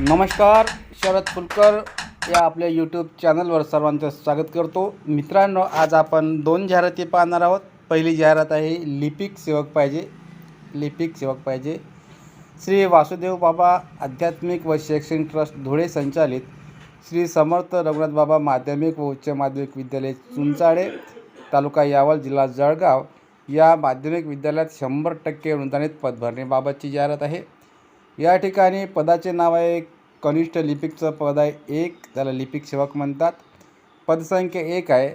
नमस्कार शरद फुलकर या आपल्या यूट्यूब चॅनलवर सर्वांचं स्वागत करतो. मित्रांनो आज आपण दोन जाहिराती पाहणार आहोत. पहिली जाहिरात आहे लिपिक सेवक पाहिजे. लिपिक सेवक पाहिजे. श्री वासुदेव बाबा आध्यात्मिक व शैक्षणिक ट्रस्ट धुळे संचालित श्री समर्थ रघुनाथ बाबा माध्यमिक व उच्च माध्यमिक विद्यालय चुंचाळे तालुका यावल जिल्हा जळगाव. या माध्यमिक विद्यालयात शंभर टक्के अनुदानित पदभरणीबाबतची जाहिरात आहे. या ठिकाणी पदाचे नाव आहे कनिष्ठ लिपिकचं पद आहे एक त्याला लिपिक सेवक म्हणतात. पदसंख्या एक आहे.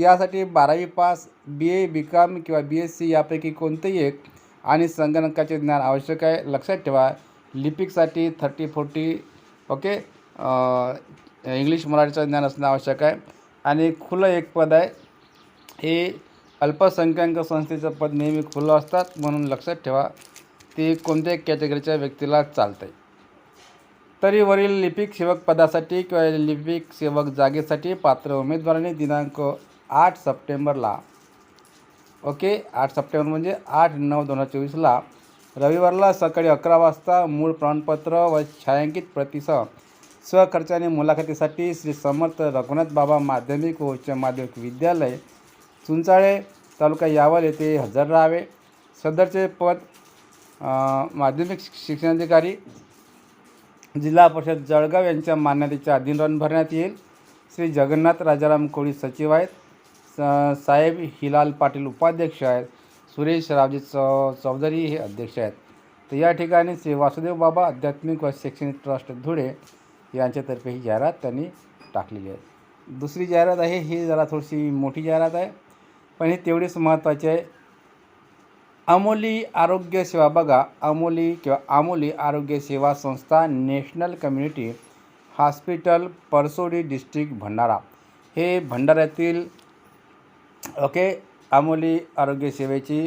यासाठी बारावी pass B A B com किंवा बी एस सी यापैकी कोणतेही एक आणि संगणकाचे ज्ञान आवश्यक आहे. लक्षात ठेवा लिपिकसाठी थर्टी फोर्टी ओके इंग्लिश मराठीचं ज्ञान असणं आवश्यक आहे. आणि खुलं एक पद आहे. हे अल्पसंख्याक संस्थेचं पद नेहमी खुलं असतात म्हणून लक्षात ठेवा. ते कोणत्याही कॅटेगरीच्या व्यक्तीला चालतं आहे तरी वरील लिपिक सेवक पदासाठी किंवा लिपिक सेवक जागेसाठी पात्र उमेदवारांनी दिनांक आठ सप्टेंबरला ओके? आठ सप्टेंबर म्हणजे आठ नऊ दोन हजार चोवीसला. रविवारला सकाळी अकरा वाजता मूळ प्रमाणपत्र व छायांकित प्रतिसह स्वखर्चाने मुलाखतीसाठी श्री समर्थ रघुनाथ बाबा माध्यमिक व उच्च माध्यमिक विद्यालय चुंचाळे तालुका यावल येथे हजर राहावे. सदरचे पद माध्यमिक शिक्षणाधिकारी जिल्हा परिषद जळगाव यांच्या मान्यतेच्या अधीन राहून भरण्यात येईल. श्री जगन्नाथ राजाराम कोळी सचिव आहेत. स साहेब हिलाल पाटील उपाध्यक्ष आहेत. सुरेश रावजी चौ चौधरी हे अध्यक्ष आहेत. तर या ठिकाणी श्री वासुदेव बाबा आध्यात्मिक व शैक्षणिक ट्रस्ट धुळे यांच्यातर्फे ही जाहिरात त्यांनी टाकलेली आहे. दुसरी जाहिरात आहे ही जरा थोडीशी मोठी जाहिरात आहे. पण ही तेवढीच महत्त्वाची आहे. अमोली आरोग्य सेवा बघा. अमोली किंवा आमोली आरोग्य सेवा संस्था national community hospital Parsodi district Bhandara. हे भंडाऱ्यातील ओके अमोली आरोग्य सेवेची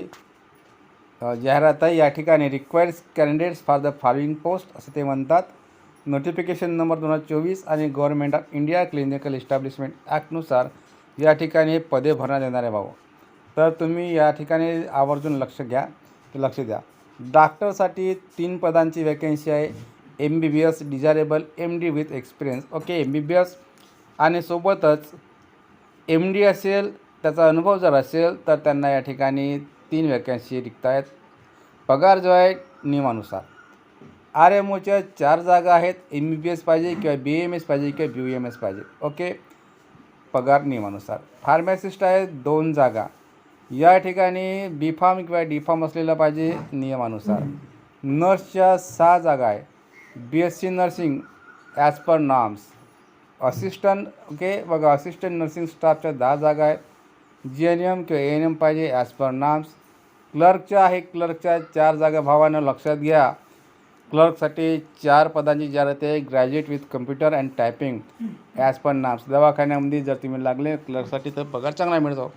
जाहिरात आहे. या ठिकाणी requires candidates for the following post असं ते म्हणतात. नोटिफिकेशन नंबर दोन हजार चोवीस आणि government of India clinical establishment ॲक्टनुसार या ठिकाणी पदे भरण्यात येणार आहे भाऊ. तर तुम्ही या ठिकाणी आवर्जून लक्ष घ्या. ते लक्ष द्या. डॉक्टरसाठी तीन पदांची वॅकन्सी आहे. M B B S desirable M D with experience okay M B B S आणि सोबतच एम डी असेल त्याचा अनुभव जर असेल तर त्यांना या ठिकाणी तीन वॅकन्सी रिक्त आहेत. पगार जो आहे नियमानुसार. आर एम ओच्या चार जागा आहेत. एम बी बी एस पाहिजे किंवा बी एम एस पाहिजे किंवा बी एम एस पाहिजे. ओके पगार नियमानुसार. फार्मासिस्ट आहे दोन जागा. या ठिकाणी बी फार्म किंवा डी फार्म असलेला पाहिजे नियमानुसार. नर्सच्या सहा जागा आहे. B S C nursing as per norms assistant okay बघा असिस्टंट नर्सिंग स्टाफच्या दहा जागा आहेत. जी एन एम किंवा ए एन एम पाहिजे ॲज पर नॉर्म्स क्लर्कच्या आहे क्लर्कच्या चार जागा भावानं लक्षात घ्या. क्लर्कसाठी चार पदांची जाहिरात आहे graduate with computer and typing as per norms दवाखान्यामध्ये जर तुम्ही लागले क्लर्कसाठी तर पगार चांगला मिळतो.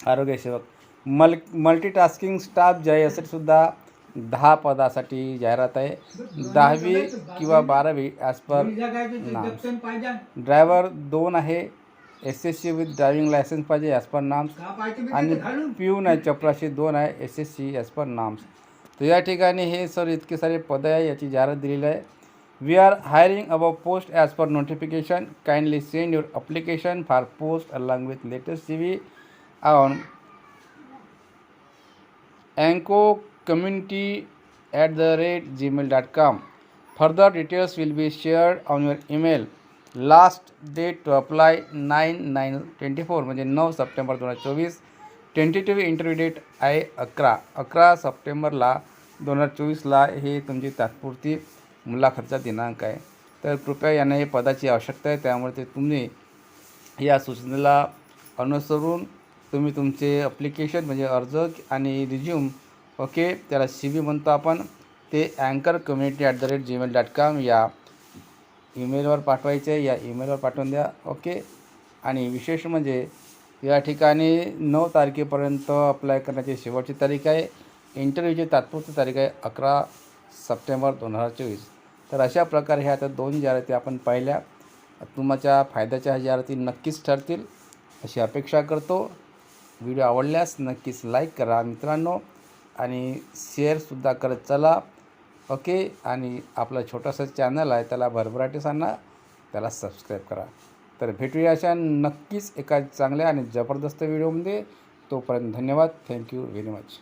आरोग्यसेवक. मल मल्टीटास्किंग स्टाफ जे आहे सुद्धा दहा पदासाठी जाहिरात आहे. दहावी किंवा बारावी ॲज पर नाम्स ड्रायव्हर दोन आहे. S S C with driving licence पाहिजे ॲज पर नाम्स आणि पिऊन आहे चपराशी दोन आहे S S C as per norms तर या ठिकाणी हे सर इतके सारे पदं आहे याची जाहिरात दिलेली आहे. We are hiring above post as per notification kindly send your application for post along with latest C V on अँको community at the rate Gmail dot com will details will be your on your email last date to apply nine nine twenty four म्हणजे नऊ September दोन हजार चोवीस. Tentative interview date आहे अकरा. अकरा सप्टेंबरला दोन हजार चोवीसला हे तुमची तात्पुरती मुलाखतचा दिनांक आहे. तर कृपया यांना हे पदाची आवश्यकता आहे त्यामुळे ते तुम्ही या सूचनेला अनुसरून तुम्ही तुमचे अप्लिकेशन म्हणजे अर्ज आणि रिझ्यूम ओके त्याला सी बी म्हणतो आपण ते अँकर community at the rate Gmail dot com या ईमेलवर पाठवायचे या ईमेलवर पाठवून द्या ओके आणि विशेष म्हणजे या ठिकाणी नऊ तारखेपर्यंत अप्लाय करण्याची शेवटची तारीख आहे. इंटरव्ह्यूची तात्पुरती तारीख आहे अकरा सप्टेंबर दोन हजार चोवीस. तर अशा प्रकारे ह्या आता दोन जाहिराती आपण पाहिल्या. तुमच्या फायद्याच्या ह्या जाहिराती नक्कीच ठरतील. अशी अपेक्षा करतो. व्हिडिओ आवडल्यास नक्कीच लाईक करा मित्रांनो आणि शेअरसुद्धा करत चला. ओके? आणि आपलं छोटंसं चॅनल आहे त्याला भरभराटीस आणा त्याला सबस्क्राईब करा. तर भेटूया अशा नक्कीच एका चांगल्या आणि जबरदस्त व्हिडिओमध्ये. तोपर्यंत धन्यवाद. Thank you very much